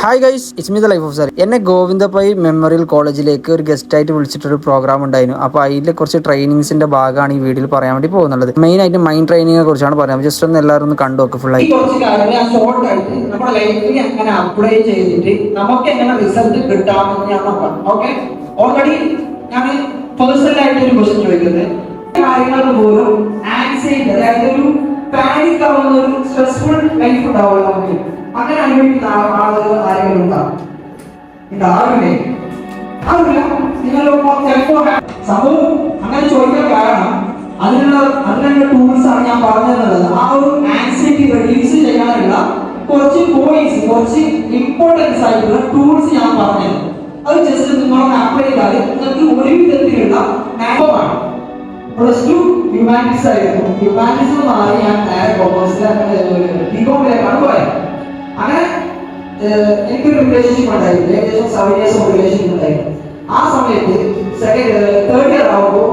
Hi guys it's me the life of sir എന്നെ Govindappai memorial കോളേജിലേക്ക് ഒരു ഗസ്റ്റ് ആയിട്ട് വിളിച്ചിട്ടൊരു പ്രോഗ്രാം ഉണ്ടായിരുന്നു. അപ്പോൾ അതിലെ കുറച്ച് ട്രെയിനിങ്സിന്റെ ഭാഗമാണ് ഈ വീഡിയോയിൽ പറയാൻ വേണ്ടി പോകുന്നുള്ളത്. മെയിൻ ആയിട്ട് മൈൻഡ് ട്രെയിനിങ്ങിനെ കുറിച്ചാണ് പറയാം ജസ്റ്റ് ഒന്ന് എല്ലാവരും ഒന്ന് കണ്ടു നോക്ക് ആയിട്ട് നമ്മുടെ ലൈഫിൽ എങ്ങനെ അപ്ലൈ ചെയ്തിട്ട് നമുക്ക് എങ്ങനെ റിസൾട്ട് കിട്ടാമെന്ന് നോക്കാം. ഓക്കെ ഓൾറെഡി ഞാൻ പേഴ്സണൽ ആയിട്ട് ഒരു ക്വസ്റ്റ്യൻ ചോദിക്കുന്നത്. കാര്യങ്ങൾക്ക് പോലും ആൻസൈറ്റി അതായത് ഒരു പാനിക് ആവുന്ന ഒരു സ്ട്രെസ്ഫുൾ ലൈഫ് ഉണ്ടാവുമല്ലോ നമുക്ക് അങ്ങനെ അനുഭവിക്കുന്ന ആളുകൾ ആരെങ്കിലും ഉണ്ടാവും ഉണ്ടാവില്ലേ അതില്ല നിങ്ങൾ ചിലപ്പോ സംഭവം അങ്ങനെ ചോദിക്കാൻ കാരണം അതിനുള്ള അതിനുള്ള ടൂൾസ് ആണ് ഞാൻ പറഞ്ഞത് ആ ഒരു ആൻസൈറ്റി റിലീസ് ചെയ്യാനുള്ള കുറച്ച് പോയിന്റ്സ് കുറച്ച് ഇമ്പോർട്ടൻസ് ആയിട്ടുള്ള ടൂൾസ് ഞാൻ പറഞ്ഞത് അത് ജസ്റ്റ് നിങ്ങളൊന്ന് അപ്ലൈ ചെയ്താൽ നിങ്ങൾക്ക് ഒരു വിധത്തിലുള്ള മാപ്പമാണ് പ്ലസ് ടു ഹ്യൂമാനിറ്റീസ് ആയിരുന്നു. ഹ്യൂമാനിറ്റീസ് മാറി ഞാൻ നേരെ കോമേഴ്സിലെ ബികോമിലേക്കാണ് പോയത്. അങ്ങനെ എനിക്കൊരു റിലേഷൻഷിപ്പ് ഉണ്ടായിരുന്നു. ഏകദേശം സെവൻ ഇയേഴ്സ് റിലേഷൻഷിപ്പ് ഉണ്ടായിരുന്നു. ആ സമയത്ത് സെക്കൻഡ് തേർഡ് ഇയർ ആവുമ്പോൾ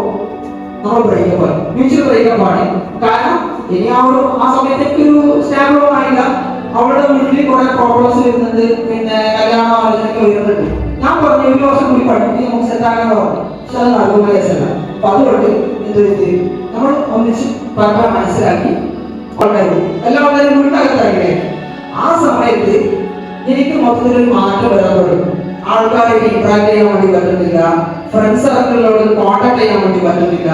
നമ്മൾ ബ്രേക്കപ്പ് ആയി മ്യൂച്വൽ ബ്രേക്കപ്പ് ആണ് കാരണം ഇനി ഒരു ആ സമയത്തേക്ക് ഒരു സ്റ്റാബിൾ ആയില്ല അവളുടെ വീട്ടിൽ കുറെ പ്രോബ്ലംസ് വരുന്നുണ്ട്. പിന്നെ കല്യാണ ആലോചനയൊക്കെ വരുന്നുണ്ട്. ഞാൻ പറഞ്ഞു ഒരു വർഷം കൂടി പഠിപ്പിച്ച് നമുക്ക് സെറ്റ് ആക്കാൻ പറഞ്ഞു. പക്ഷെ അത് നടക്കുന്ന കേസല്ല. അപ്പൊ അതുകൊണ്ട് എന്ത് നമ്മൾ ഒന്നിച്ച് പരമ്പര മനസ്സിലാക്കി കൊണ്ടായിരുന്നു എല്ലാവരും വീട്ടിനകത്തായില്ലേ? മൊത്തത്തിലൊരു മാറ്റം വരാൻ തുടങ്ങി. ആൾക്കാരെ ഇൻട്രാക്ട് ചെയ്യാൻ വേണ്ടി പറ്റുന്നില്ല. ഫ്രണ്ട്സ് സർക്കിളിനോട് കോണ്ടാക്ട് ചെയ്യാൻ വേണ്ടി പറ്റുന്നില്ല.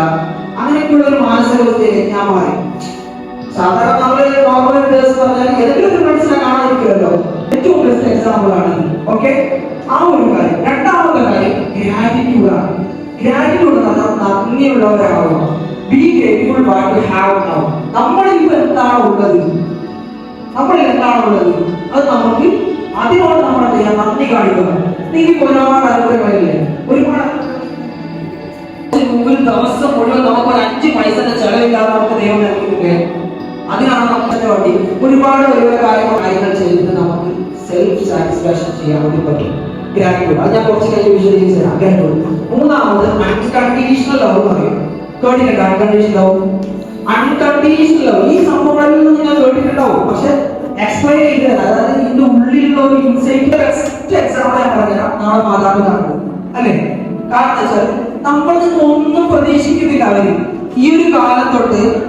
അങ്ങനെയൊക്കെയുള്ള ഒരു മാനസികാവസ്ഥയിലേക്ക് ഞാൻ മാറി. സാധാരണ നമ്മൾ നോർമൽ ഡേസ് പറഞ്ഞാൽ ഏതെങ്കിലും ഒരു ഫ്രണ്ട്സിനെ കാണാതിരിക്കുമല്ലോ ഏറ്റവും ബെസ്റ്റ് എക്സാമ്പിൾ ആണ് ഓക്കെ ആ ഒരു കാര്യം. രണ്ടാമത്തെ കാര്യം ഗ്രാറ്റിറ്റ്യൂഡ് ആണ്. ഗ്രാറ്റിറ്റ്യൂഡ് എന്ന് പറഞ്ഞാൽ be grateful what have now നമ്മളിൽ ഇപ്പൊ എന്താണ് ഉള്ളത് നമ്മളിൽ എന്താണ് ഉള്ളത് അത് നമുക്ക് അതിനോട് നമ്മൾ എന്ത് ചെയ്യാം? നന്ദി കാണിക്കുന്നു. നിങ്ങൾക്ക് ഒരുപാട് അനുഗ്രഹമില്ലേ ഒരുപാട് മുമ്പിൽ ദിവസം മുഴുവൻ നമുക്ക് ഒരു അഞ്ച് പൈസന്റെ ചെലവില്ലാതെ നമുക്ക് ദൈവം നൽകിയിട്ടുണ്ട് അതിനാണ് നമുക്ക് വേണ്ടി. ഒരുപാട് ഒരുപാട് കാര്യങ്ങൾ കാര്യങ്ങൾ ചെയ്തിട്ട് നമുക്ക് സെൽഫ് സാറ്റിസ്ഫാക്ഷൻ ചെയ്യാൻ വേണ്ടി പറ്റും. ഗ്രാറ്റിറ്റ്യൂഡ് അത് ഞാൻ കുറച്ച് കഴിഞ്ഞ് വിശദീകരിച്ച് തരാം. ഗ്രാറ്റിറ്റ്യൂഡ് മൂന്നാമത് അൺകണ്ടീഷണൽ ലവ് പറയും. കേട്ടിട്ടുണ്ട്? അൺകണ്ടീഷണൽ ലവ് അൺകണ്ടീഷണൽ ലവ് ഈ സംഭവങ്ങളെല്ലാം നിങ്ങൾ കേട്ടിട്ടുണ്ടാവും. പക്ഷെ എക്സ്പ്ലെയിൻ ചെയ്തത് അതായത് ഇതിന്റെ ഉള്ളിലുള്ള ഒരു ഇൻസൈറ്റ് ബെസ്റ്റ് എക്സാമ്പിൾ ഞാൻ പറഞ്ഞുതരാം. നാളെ മാതാപിതാക്കൾ അല്ലേ? കാരണം വെച്ചാൽ നമ്മൾ ഒന്നും പ്രതീക്ഷിക്കുന്നില്ല അവർ ഈ ഒരു കാലം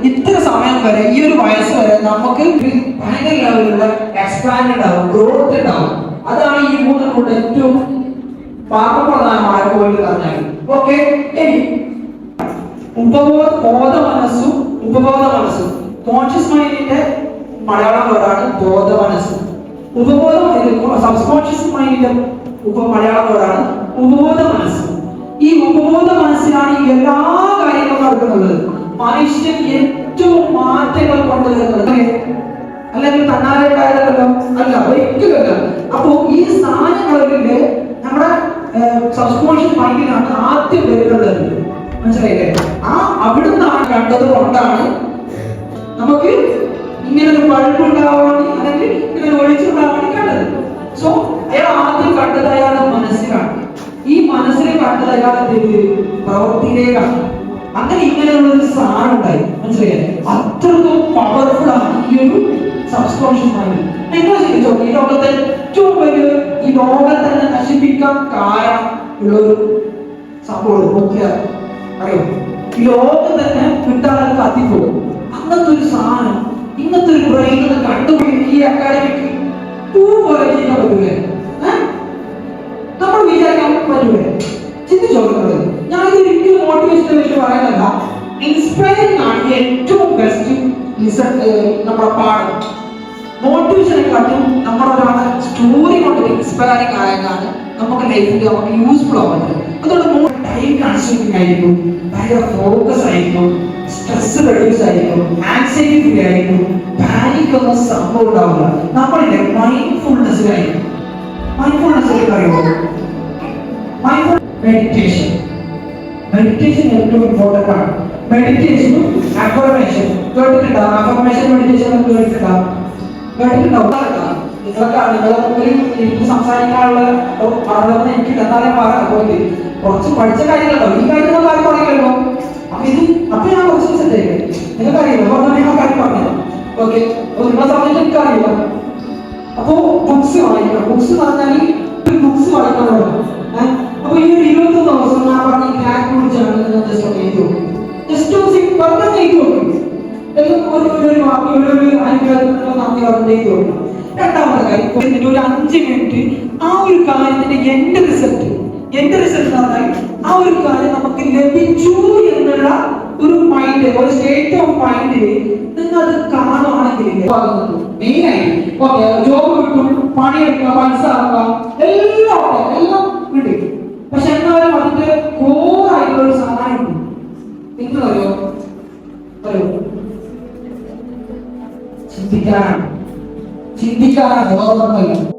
ഇത്ര സമയം വരെ ഈ ഒരു വയസ്സ് വരെ നമുക്ക് ഭയങ്കര ലെവലിലുള്ള എക്സ്പാൻഡ് ഉണ്ടാവും ഗ്രോത്ത് ഉണ്ടാവും. അതാണ് ഈ മൂന്ന് കൊണ്ട് ഏറ്റവും പാപപ്രധാനമായ പോയിന്റ് പറഞ്ഞാൽ. ഓക്കെ ഇനി ഉപബോധ ബോധ മനസ്സും ഉപബോധ മനസ്സും കോൺഷ്യസ് മൈൻഡിന്റെ മലയാളം വേർഡാണ് ബോധ മനസ്സ് ഉപബോധം സബ്കോൺഷ്യസ് മൈൻഡിന്റെ ഉപ മലയാളം വേർഡാണ് ഉപബോധ മനസ്സ് ഈ ഉപബോധ മനസ്സിലാണ് ഈ എല്ലാ കാര്യങ്ങളും നടക്കുന്നത്. മനുഷ്യൻ ഏറ്റവും മാറ്റങ്ങൾ കൊണ്ടുവരുന്നത്. അല്ലേ? അല്ലെങ്കിൽ തന്നാലെ ഉണ്ടായതല്ലോ അല്ല ഒരിക്കലല്ല അപ്പോ ഈ സാധനങ്ങളിൽ നമ്മുടെ സബ്സ്കോൺഷ്യസ് മൈൻഡിലാണ് ആദ്യം വരുന്നത്. മനസ്സിലായില്ലേ? ആ അവിടുന്നാണ് കണ്ടത് കൊണ്ടാണ് നമുക്ക് ഇങ്ങനെ ഒരു ഉണ്ടാവാൻ അല്ലെങ്കിൽ ഇങ്ങനെ ഒരു ഒളിച്ചുണ്ടാവാൻ കണ്ടത്. സോ അയാൾ ആദ്യം കണ്ടത് അയാളുടെ മനസ്സിലാണ്. ഈ മനസ്സിനെ കണ്ടത് അയാളുടെ പ്രവൃത്തിയിലേക്കാണ്. അങ്ങനെ ഇങ്ങനെയുള്ള ഒരു സാധനം ഉണ്ടായി മനസ്സിലായില്ലേ അത്രക്കും പവർഫുൾ ആണ് ഈ ഒരു സബ്സ്കോൺഷ്യസ് മൈൻഡ് നിങ്ങൾ ചിന്തിച്ചോ ഈ ലോകത്തെ ഏറ്റവും വലിയ ഈ ലോകം തന്നെ നശിപ്പിക്കാൻ കാരണം ഉള്ള ഒരു സംഭവം നോക്കിയാൽ അറിയോ? ഈ ലോകം തന്നെ കിട്ടാതെ കത്തിപ്പോകും. അങ്ങനത്തെ ഒരു സാധനം ഇങ്ങനത്തെ ഒരു ബ്രെയിൻ ഒന്ന് കണ്ടുപിടിക്കും ഈ അക്കാഡമിക്ക് ടൂ പോലെ ചെയ്യാൻ പറ്റൂലേ? നമ്മൾ വിചാരിക്കാൻ പറ്റൂലേ? ചിന്തിച്ചു നോക്കുന്നത് ഞാൻ ഒരിക്കലും മോട്ടിവേഷനെ വെച്ച് പറയുന്നല്ല ഇൻസ്പയറിംഗ് ആണ് ഏറ്റവും ബെസ്റ്റ് നമ്മുടെ പാഠം. മോട്ടിവേഷനെക്കാട്ടും നമ്മൾ ഒരാളെ സ്റ്റോറി കൊണ്ട് ഇൻസ്പയറിംഗ് ആയതാണ് നമുക്ക് ലൈഫിൽ നമുക്ക് യൂസ്ഫുൾ ആവുന്നത്. അതുകൊണ്ട് ടൈം കൺസ്യൂമിംഗ് ആയിരിക്കും ഭയങ്കര ഫോക്കസ് ആയിരിക്കും. സ്ട്രെസ് റെഡ്യൂസ് ആയിരിക്കും. ആൻസൈറ്റി ഫ്രീ ആയിരിക്കും. പാനിക് ഒന്നും സംഭവം ഉണ്ടാവില്ല. നമ്മളിലെ മൈൻഡ്ഫുൾനെസ്സിലായിരിക്കും മൈൻഡ്ഫുൾനെസ് മൈൻഡ്ഫുൾ മെഡിറ്റേഷൻ മെഡിറ്റേഷൻ ഏറ്റവും ഇമ്പോർട്ടന്റ് ആണ്. മെഡിറ്റേഷനും അഫർമേഷൻ കേട്ടിട്ടുണ്ടാവും അഫർമേഷൻ മെഡിറ്റേഷൻ കേട്ടിട്ടുണ്ടോ? കേട്ടിട്ടുണ്ടാവും നിങ്ങളൊക്കെ നിങ്ങൾ ഒരു എനിക്ക് സംസാരിക്കാനുള്ള പറഞ്ഞത് എനിക്ക് എന്നാലേ പറയാം. കുറച്ച് പഠിച്ച കാര്യങ്ങളോ ഈ കാര്യങ്ങൾ ആരും പറയില്ലല്ലോ. അപ്പൊ ഇത് അപ്പൊ ഞാൻ കുറച്ച് ദിവസത്തേക്ക് നിങ്ങൾക്ക് അറിയില്ല പറഞ്ഞാൽ ഞാൻ കാര്യം പറഞ്ഞു ഓക്കെ നിങ്ങളെ സമയത്ത് എനിക്കറിയില്ല. അപ്പോ ബുക്സ് വായിക്കണം. ബുക്സ് പറഞ്ഞാൽ ബുക്സ് വായിക്കാൻ തുടങ്ങും? അപ്പൊ ഈ ഒരു ഇരുപത്തൊന്ന് ദിവസം ഞാൻ പറഞ്ഞ ഗ്രാൻഡ് കുറിച്ചാണ് ജസ്റ്റ് ഒന്ന് എഴുതി നോക്കും. ജസ്റ്റ് വെറുതെ എഴുതി നോക്കും. ഒരു വാക്ക് ഒരു നന്ദി രണ്ടാമത്തെ കാര്യം ഒരു അഞ്ച് മിനിറ്റ് ആ ഒരു കാര്യത്തിന്റെ എന്റെ റിസൾട്ട് എന്റെ റിസൾട്ട് നന്നായി. ആ ഒരു കാര്യം നമുക്ക് ലഭിച്ചു എന്നുള്ള ഒരു മൈൻഡ് ഒരു സ്റ്റേറ്റ് ഓഫ് മൈൻഡിൽ നിങ്ങൾ അത് കാണുവാണെങ്കിൽ ജോബ് കിട്ടും പണിയെടുക്കാം എല്ലാം എല്ലാം കിട്ടി പക്ഷെ എന്നാലും അതിന്റെ കോറായിട്ടുള്ള ഒരു സഹായം നിങ്ങൾ അറിയോ? ചിന്തിക്കാനാണ്. ചിന്തിക്കാനാണ്. ഓർമ്മയില്ല